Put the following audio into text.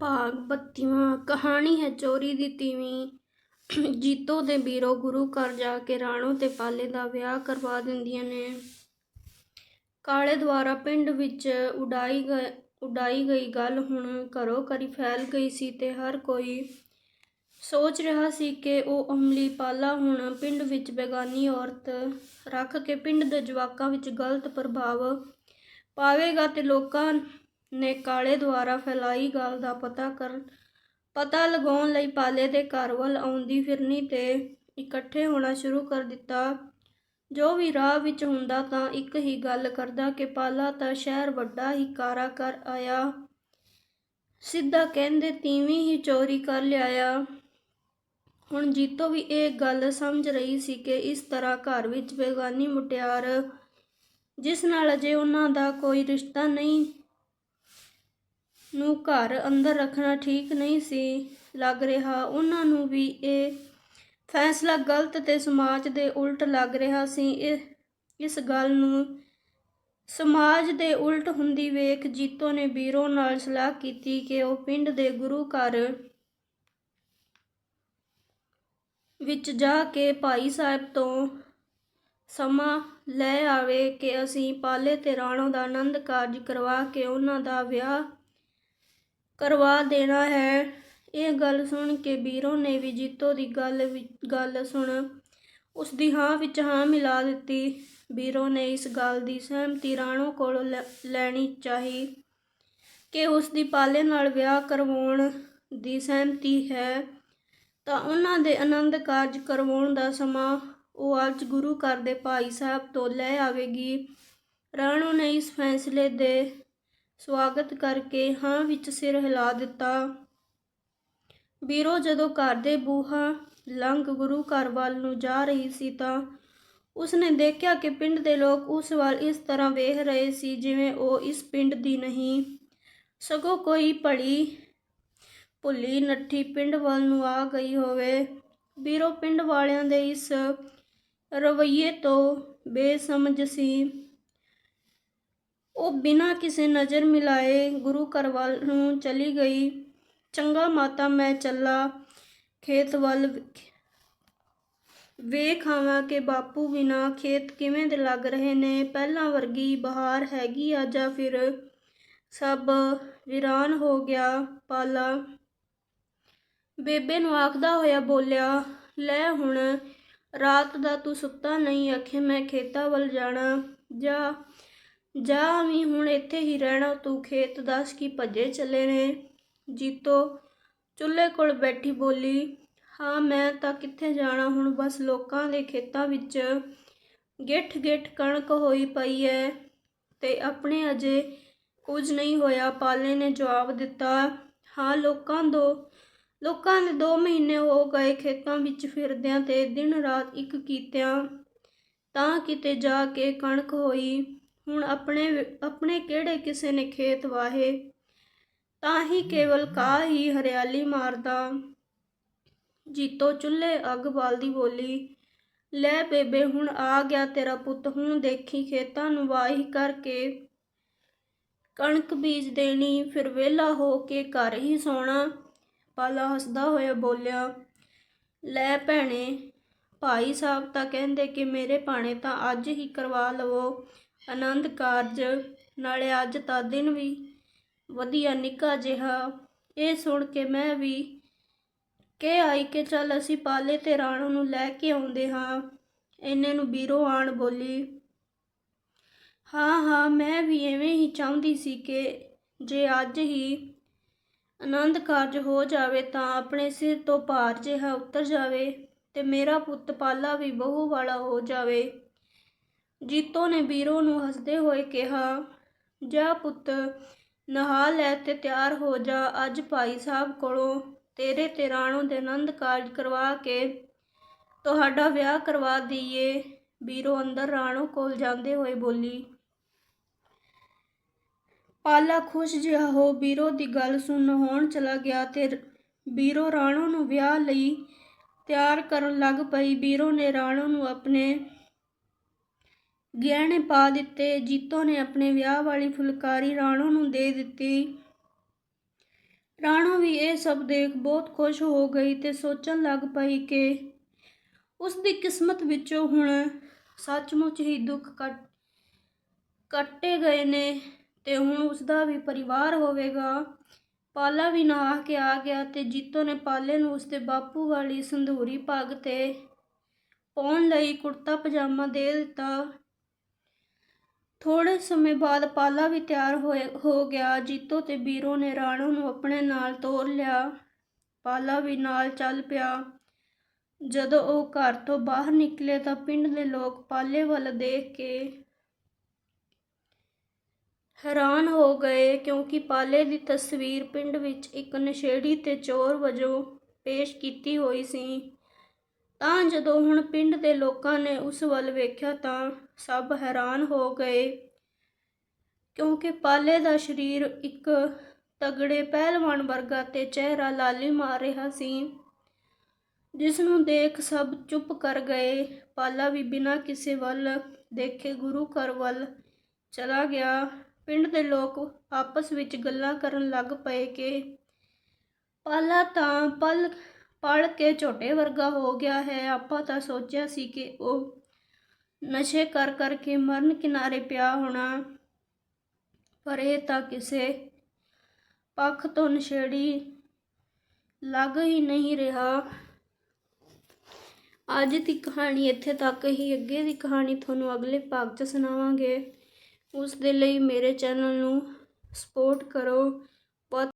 ਭਾਗ 32ਵਾਂ ਕਹਾਣੀ ਹੈ ਚੋਰੀ ਦੀ ਤੀਵੀਂ। ਜੀਤੋ ਦੇ ਵੀਰੋ ਗੁਰੂ ਘਰ ਜਾ ਕੇ ਰਾਣੋ ਤੇ ਪਾਲੇ ਦਾ ਵਿਆਹ ਕਰਵਾ ਦਿੰਦੀਆਂ ਨੇ। ਕਾਲੇ ਦੁਆਰਾ ਪਿੰਡ ਵਿੱਚ ਉਡਾਈ ਗਏ, ਉਡਾਈ ਗਈ ਗੱਲ ਹੁਣ ਘਰੋਂ ਘਰੀ ਫੈਲ ਗਈ ਸੀ ਤੇ ਹਰ ਕੋਈ ਸੋਚ ਰਿਹਾ ਸੀ ਕਿ ਉਹ ਅਮਲੀ ਪਾਲਾ ਹੁਣ ਪਿੰਡ ਵਿੱਚ ਬੇਗਾਨੀ ਔਰਤ ਰੱਖ ਕੇ ਪਿੰਡ ਦੇ ਜਵਾਕਾਂ ਵਿੱਚ ਗਲਤ ਪ੍ਰਭਾਵ ਪਾਵੇਗਾ ਤੇ ਲੋਕਾਂ ਨੇ ਕਾਲੇ ਦੁਆਰਾ ਫੈਲਾਈ ਗੱਲ ਦਾ ਪਤਾ ਕਰ ਪਤਾ ਲਗਾਉਣ ਲਈ ਪਾਲੇ ਦੇ ਘਰ ਵੱਲ ਆਉਂਦੀ ਫਿਰਨੀ ਤੇ ਇਕੱਠੇ ਹੋਣਾ ਸ਼ੁਰੂ ਕਰ ਦਿੱਤਾ। ਜੋ ਵੀ ਰਾਹ ਵਿੱਚ ਹੁੰਦਾ ਤਾਂ ਇੱਕ ਹੀ ਗੱਲ ਕਰਦਾ ਕਿ ਪਾਲਾ ਤਾਂ ਸ਼ਹਿਰ ਵੱਡਾ ਹੀ ਕਾਰਾ ਕਰ ਆਇਆ। ਸਿੱਧਾ ਕਹਿੰਦੇ ਤੀਵੀਂ ਹੀ ਚੋਰੀ ਕਰ ਲਿਆਇਆ। ਹੁਣ ਜੀਤੋ ਵੀ ਇਹ ਗੱਲ ਸਮਝ ਰਹੀ ਸੀ ਕਿ ਇਸ ਤਰ੍ਹਾਂ ਘਰ ਵਿੱਚ ਬੇਗਾਨੀ ਮੁਟਿਆਰ, ਜਿਸ ਨਾਲ ਅਜੇ ਉਹਨਾਂ ਦਾ ਕੋਈ ਰਿਸ਼ਤਾ ਨਹੀਂ ਨੂੰ ਘਰ ਅੰਦਰ ਰੱਖਣਾ ਠੀਕ ਨਹੀਂ ਸੀ ਲੱਗ ਰਿਹਾ। ਉਹਨਾਂ ਨੂੰ ਵੀ ਇਹ ਫੈਸਲਾ ਗਲਤ ਤੇ ਸਮਾਜ ਦੇ ਉਲਟ ਲੱਗ ਰਿਹਾ ਸੀ। ਇਹ, ਇਸ ਗੱਲ ਨੂੰ ਸਮਾਜ ਦੇ ਉਲਟ ਹੁੰਦੀ ਵੇਖ ਜੀਤੋ ਨੇ ਵੀਰੋ ਨਾਲ ਸਲਾਹ ਕੀਤੀ ਕਿ ਉਹ ਪਿੰਡ ਦੇ ਗੁਰੂ ਘਰ ਵਿੱਚ ਜਾ ਕੇ ਭਾਈ ਸਾਹਿਬ ਤੋਂ ਸਮਾਂ ਲੈ ਆਵੇ ਕਿ ਅਸੀਂ ਪਾਲੇ ਤੇ ਰਾਣੋ ਦਾ ਆਨੰਦ ਕਾਰਜ ਕਰਵਾ ਕੇ ਉਹਨਾਂ ਦਾ ਵਿਆਹ ਕਰਵਾ ਦੇਣਾ ਹੈ। ਇਹ ਗੱਲ ਸੁਣ ਕੇ ਵੀਰੋ ਨੇ ਵੀ ਜੀਤੋ ਦੀ ਗੱਲ ਵਿ- ਗੱਲ ਸੁਣ ਉਸ ਦੀ ਹਾਂ ਵਿੱਚ ਹਾਂ ਮਿਲਾ ਦਿੱਤੀ। ਵੀਰੋ ਨੇ ਇਸ ਗੱਲ ਦੀ ਸਹਿਮਤੀ ਰਾਣੋ ਕੋਲੋਂ ਲੈ- ਲੈਣੀ ਚਾਹੀ ਕਿ ਉਸ ਦੀ ਪਾਲੇ ਨਾਲ ਵਿਆਹ ਕਰਵਾਉਣ ਦੀ ਸਹਿਮਤੀ ਹੈ। ਤਾਂ ਉਹਨਾਂ ਦੇ ਆਨੰਦ ਕਾਰਜ ਕਰਵਾਉਣ ਦਾ ਸਮਾਂ ਉਹ ਅੱਜ ਗੁਰੂ ਘਰ ਦੇ ਭਾਈ ਸਾਹਿਬ ਤੋਂ ਲੈ ਆਵੇਗੀ। ਰਾਣੋ ਨੇ ਇਸ ਫੈਸਲੇ ਦੇ ਸਵਾਗਤ ਕਰਕੇ ਹਾਂ ਵਿੱਚ ਸਿਰ ਹਿਲਾ ਦਿੱਤਾ। ਵੀਰੋ, ਜਦੋਂ ਘਰ ਦੇ ਬੂਹਾ ਲੰਘ ਗੁਰੂ ਘਰ ਵੱਲ ਨੂੰ ਜਾ ਰਹੀ ਸੀ ਤਾਂ ਉਸਨੇ ਦੇਖਿਆ ਕਿ ਪਿੰਡ ਦੇ ਲੋਕ ਉਸ ਵੱਲ ਇਸ ਤਰ੍ਹਾਂ ਵੇਖ ਰਹੇ ਸੀ ਜਿਵੇਂ ਉਹ ਇਸ ਪਿੰਡ ਦੀ ਨਹੀਂ। ਸਗੋਂ ਕੋਈ ਭਲੀ ਭੁੱਲੀ ਨੱਠੀ ਪਿੰਡ ਵੱਲ ਨੂੰ ਆ ਗਈ ਹੋਵੇ। ਵੀਰੋ, ਪਿੰਡ ਵਾਲਿਆਂ ਦੇ ਇਸ ਰਵੱਈਏ ਤੋਂ ਬੇਸਮਝ ਸੀ। ਉਹ ਬਿਨਾਂ ਕਿਸੇ ਨਜ਼ਰ ਮਿਲਾਏ ਗੁਰੂ ਘਰ ਵੱਲ ਨੂੰ ਚਲੀ ਗਈ। ਚੰਗਾ ਮਾਤਾ, ਮੈਂ ਚੱਲਾ ਖੇਤ ਵੱਲ ਵੇਖ ਆਵਾਂ ਕਿ ਬਾਪੂ ਬਿਨਾ ਖੇਤ ਕਿਵੇਂ ਦੇ ਲੱਗ ਰਹੇ ਨੇ। ਪਹਿਲਾਂ ਵਰਗੀ ਬਹਾਰ ਹੈਗੀ ਆ ਜਾਂ ਫਿਰ ਸਭ ਵੀਰਾਨ ਹੋ ਗਿਆ ਪਾਲਾ। ਬੇਬੇ ਨੂੰ ਆਖਦਾ ਹੋਇਆ ਬੋਲਿਆ, ਲੈ ਹੁਣ, ਰਾਤ ਦਾ ਤੂੰ ਸੁੱਤਾ ਨਹੀਂ, ਆਖੇ ਮੈਂ ਖੇਤਾਂ ਵੱਲ ਜਾਣਾ। ਜਾ ਜਾ ਵੀ ਹੁਣ ਇੱਥੇ ਹੀ ਰਹਿਣਾ, ਤੂੰ ਖੇਤ ਦੱਸ ਕੀ ਭੱਜੇ ਚੱਲੇ ਨੇ? ਜੀਤੋ ਚੁੱਲ੍ਹੇ ਕੋਲ ਬੈਠੀ ਬੋਲੀ, ਹਾਂ, ਮੈਂ ਤਾਂ ਕਿੱਥੇ ਜਾਣਾ ਹੁਣ? ਬਸ ਲੋਕਾਂ ਦੇ ਖੇਤਾਂ ਵਿੱਚ ਗਿੱਠ ਗਿੱਠ ਕਣਕ ਹੋਈ ਪਈ ਹੈ ਤੇ ਆਪਣੇ ਅਜੇ ਕੁਝ ਨਹੀਂ ਹੋਇਆ। ਪਾਲੇ ਨੇ ਜਵਾਬ ਦਿੱਤਾ, ਹਾਂ, ਲੋਕਾਂ ਦੋ, ਲੋਕਾਂ ਦੇ 2 ਮਹੀਨੇ ਹੋ ਗਏ ਖੇਤਾਂ ਵਿੱਚ ਫਿਰਦਿਆਂ ਤੇ ਦਿਨ ਰਾਤ ਇੱਕ ਕੀਤਿਆਂ, ਤਾਂ ਕਿਤੇ ਜਾ ਕੇ ਕਣਕ ਹੋਈ। ਹੁਣ ਆਪਣੇ ਆਪਣੇ ਕਿਹੜੇ ਕਿਸੇ ਨੇ ਖੇਤ ਵਾਹੇ? ਤਾਂ ਹੀ ਕੇਵਲ ਕਾਹ ਹੀ ਹਰਿਆਲੀ ਮਾਰਦਾ। ਜੀਤੋ ਚੁੱਲ੍ਹੇ ਅੱਗ ਬਾਲਦੀ ਬੋਲੀ, ਲੈ ਬੇਬੇ, ਹੁਣ ਆ ਗਿਆ ਤੇਰਾ ਪੁੱਤ, ਹੁਣ ਦੇਖੀ ਖੇਤਾਂ ਨੂੰ ਵਾਹੀ ਕਰਕੇ। ਕਣਕ ਬੀਜ ਦੇਣੀ, ਫਿਰ ਵਿਹਲਾ ਹੋ ਕੇ ਘਰ ਹੀ ਸੌਣਾ। ਪਾਲਾ ਹੱਸਦਾ ਹੋਇਆ ਬੋਲਿਆ, ਲੈ ਭੈਣੇ, ਭਾਈ ਸਾਹਿਬ ਤਾਂ ਕਹਿੰਦੇ ਕਿ ਮੇਰੇ ਭਾਣੇ ਤਾਂ ਅੱਜ ਹੀ ਕਰਵਾ ਲਵੋ। ਆਨੰਦ ਕਾਰਜ, ਨਾਲੇ ਅੱਜ ਤਾਂ ਦਿਨ ਵੀ ਵਧੀਆ ਨਿੱਕਾ ਜਿਹਾ। ਇਹ ਸੁਣ ਕੇ ਮੈਂ ਵੀ ਕਿ ਆਈ ਕਿ ਚੱਲ ਅਸੀਂ ਪਾਲੇ ਤੇ ਰਾਣੋ ਨੂੰ ਲੈ ਕੇ ਆਉਂਦੇ ਹਾਂ। ਇੰਨੇ ਨੂੰ ਬੀਰੋ ਆਣ ਬੋਲੀ, ਹਾਂ ਹਾਂ, ਮੈਂ ਵੀ ਐਵੇਂ ਹੀ ਚਾਹੁੰਦੀ ਸੀ ਕਿ ਜੇ ਅੱਜ ਹੀ ਆਨੰਦ ਕਾਰਜ ਹੋ ਜਾਵੇ ਤਾਂ ਆਪਣੇ ਸਿਰ ਤੋਂ ਭਾਰ ਜਿਹਾ ਉਤਰ ਜਾਵੇ ਤੇ ਮੇਰਾ ਪੁੱਤ ਪਾਲਾ ਵੀ ਬਹੂ ਵਾਲਾ ਹੋ ਜਾਵੇ। ਜੀਤੋ ਨੇ ਵੀਰੋ ਨੂੰ ਹੱਸਦੇ ਹੋਏ ਕਿਹਾ, ਜਾ ਪੁੱਤ, ਨਹਾ ਲੈ ਤੇ ਤਿਆਰ ਹੋ ਜਾ। ਅੱਜ ਭਾਈ ਸਾਹਿਬ ਕੋਲੋਂ ਤੇਰੇ ਤੇ ਰਾਣੋ ਦੇ ਆਨੰਦ ਕਾਰਜ ਕਰਵਾ ਕੇ ਤੁਹਾਡਾ ਵਿਆਹ ਕਰਵਾ ਦਈਏ। ਵੀਰੋ ਅੰਦਰ ਰਾਣੋ ਕੋਲ ਜਾਂਦੇ ਹੋਏ ਬੋਲੀ, ਪਾਲਾ ਖੁਸ਼ ਜਿਹਾ ਹੋ। ਵੀਰੋ ਦੀ ਗੱਲ ਸੁਣ ਹੋਣ ਚਲਾ ਗਿਆ ਤੇ ਵੀਰੋ ਰਾਣੋ ਨੂੰ ਵਿਆਹ ਲਈ ਤਿਆਰ ਕਰਨ ਲੱਗ ਪਈ। ਵੀਰੋ ਨੇ ਰਾਣੋ ਨੂੰ ਆਪਣੇ ਗਹਿਣੇ ਪਾ ਦਿੱਤੇ, ਜੀਤੋ ਨੇ ਆਪਣੇ ਵਿਆਹ ਵਾਲੀ ਫੁਲਕਾਰੀ ਰਾਣੋ ਨੂੰ ਦੇ ਦਿੱਤੀ। ਰਾਣੋ ਵੀ ਇਹ ਸਭ ਦੇਖ ਬਹੁਤ ਖੁਸ਼ ਹੋ ਗਈ ਤੇ ਸੋਚਣ ਲੱਗ ਪਈ ਕਿ ਉਸ ਦੀ ਕਿਸਮਤ ਵਿੱਚੋਂ ਹੁਣ ਸੱਚਮੁੱਚ ਹੀ ਦੁੱਖ ਕੱਟ, ਕੱਟੇ ਗਏ ਨੇ ਤੇ ਹੁਣ ਉਸ ਦਾ ਵੀ ਪਰਿਵਾਰ ਹੋਵੇਗਾ। ਪਾਲਾ ਵੀ ਨਹਾ ਕੇ ਆ ਗਿਆ ਤੇ ਜੀਤੋ ਨੇ ਪਾਲੇ ਨੂੰ ਉਸਦੇ ਬਾਪੂ ਵਾਲੀ ਸੰਧੂਰੀ ਪੱਗ ਤੇ ਪਾਉਣ ਲਈ ਕੁੜਤਾ ਪਜਾਮਾ ਦੇ ਦਿੱਤਾ। ਥੋੜੇ ਸਮੇਂ ਬਾਅਦ ਪਾਲਾ ਵੀ ਤਿਆਰ ਹੋਏ, ਹੋ ਗਿਆ। ਜੀਤੋ ਤੇ ਬੀਰੋ ਨੇ ਰਾਣੋ ਨੂੰ ਆਪਣੇ ਨਾਲ ਤੋਰ ਲਿਆ। ਪਾਲਾ ਵੀ ਨਾਲ ਚੱਲ ਪਿਆ। ਜਦੋਂ ਉਹ ਘਰ ਤੋਂ ਬਾਹਰ ਨਿਕਲੇ ਤਾਂ ਪਿੰਡ ਦੇ ਲੋਕ ਪਾਲੇ ਵੱਲ ਦੇਖ ਕੇ ਹੈਰਾਨ ਹੋ ਗਏ, ਕਿਉਂਕਿ ਪਾਲੇ ਦੀ ਤਸਵੀਰ ਪਿੰਡ ਵਿੱਚ ਇੱਕ ਨਸ਼ੇੜੀ ਤੇ ਚੋਰ ਵਜੋਂ ਪੇਸ਼ ਕੀਤੀ ਹੋਈ ਸੀ। ਤਾਂ ਜਦੋਂ ਹੁਣ ਪਿੰਡ ਦੇ ਲੋਕਾਂ ਨੇ ਉਸ ਵੱਲ ਵੇਖਿਆ ਤਾਂ ਸਭ ਹੈਰਾਨ ਹੋ ਗਏ ਕਿਉਂਕਿ ਪਾਲੇ ਦਾ ਸਰੀਰ ਇੱਕ ਤਗੜੇ ਪਹਿਲਵਾਨ ਵਰਗਾ ਤੇ ਚਿਹਰਾ ਲਾਲੀ ਮਾਰ ਰਿਹਾ ਸੀ ਜਿਸ ਨੂੰ ਦੇਖ ਸਭ ਚੁੱਪ ਕਰ ਗਏ। ਪਾਲਾ ਵੀ ਬਿਨਾਂ ਕਿਸੇ ਵੱਲ ਦੇਖੇ ਗੁਰੂ ਘਰ ਵੱਲ ਚਲਾ ਗਿਆ। ਪਿੰਡ ਦੇ ਲੋਕ ਆਪਸ ਵਿੱਚ ਗੱਲਾਂ ਕਰਨ ਲੱਗ ਪਏ ਕਿ ਪਾਲਾ ਤਾਂ ਪਲ ਪੜ ਕੇ ਛੋਟੇ ਵਰਗਾ ਹੋ ਗਿਆ ਹੈ। ਆਪਾਂ ਤਾਂ ਸੋਚਿਆ ਸੀ ਕਿ ਉਹ ਨਸ਼ੇ ਕਰ ਕਰਕੇ ਮਰਨ ਕਿਨਾਰੇ ਪਿਆ ਹੋਣਾ। ਪਰ ਇਹ ਤਾਂ ਕਿਸੇ ਪੱਖ ਤੋਂ ਨਸ਼ੇੜੀ ਲੱਗ ਹੀ ਨਹੀਂ ਰਿਹਾ। ਅੱਜ ਦੀ ਕਹਾਣੀ ਇੱਥੇ ਤੱਕ ਹੀ। ਅੱਗੇ ਦੀ ਕਹਾਣੀ ਤੁਹਾਨੂੰ ਅਗਲੇ ਭਾਗ 'ਚ ਸੁਣਾਵਾਂਗੇ। ਉਸ ਦੇ ਲਈ ਮੇਰੇ ਚੈਨਲ ਨੂੰ ਸਪੋਰਟ ਕਰੋ।